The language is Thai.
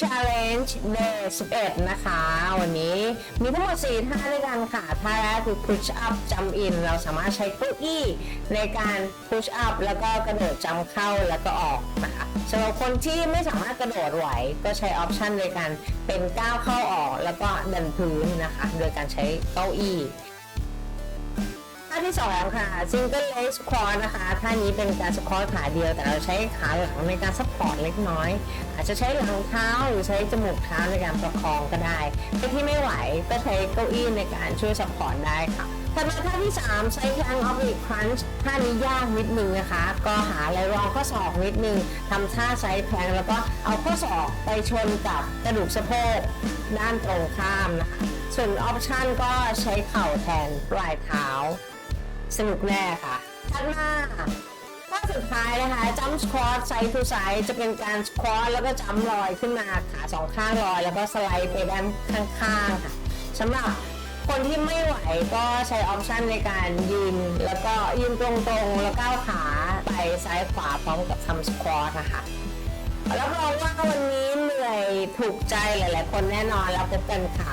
Challenge Day 11 นะคะ วันนี้มีทั้งหมด4ท่าด้วยกันค่ะ ท่าแรกคือ Push Up Jump In เราสามารถใช้เก้าอี้ในการ Push Up แล้วก็กระโดดจำเข้าแล้วก็ออกนะคะสำหรับคนที่ไม่สามารถกระโดดไหว ก็ใช้ออปชันในการเป็นก้าวเข้าออกแล้วก็ดันพื้นนะคะ โดยการใช้เก้าอี้ ท่าที่2ค่ะ Single Leg Squat นะคะท่านี้เป็นการสควอตขาเดียวแต่เราใช้ขาหลังในการซัพพอร์ตเล็กน้อย อาจจะใช้หลังเท้าหรือใช้จมูกเท้าในการประคองก็ได้ใครที่ไม่ไหวก็ใช้เก้าอี้ในการช่วยซัพพอร์ตได้ค่ะถัดมาท่าที่ 3 ใช้แพลงออฟ i ิ crunch ท่านี้ยากนิดนึงนะคะ ก็หาอะไรรองข้อศอกนิดนึงทำท่าใช้แพลงแล้วก็เอาข้อศอกไปชนกับกระดูกสะโพกด้านตรงข้ามนะคะส่วนออปชันก็ใช้เข่าแทนปลายเท้า สนุกแน่ค่ะถัดมาข้อสุดท้ายนะคะจัมป์สควอตไซด์ทูไซด์จะเป็นการสควอตแล้วก็จัมลอยขึ้นมาขาสองข้างลอย แล้วก็สไลด์ไปด้านข้างๆค่ะสำหรับคนที่ไม่ไหวก็ใช้ออปชันในการยืน แล้วก็ยืนตรงๆ แล้วก้าวขาไปซ้ายขวาพร้อมกับทำสควอตนะคะรับรองว่าวันนี้เหนื่อยถูกใจหลายๆ คนแน่นอนแล้วพบกันค่ะ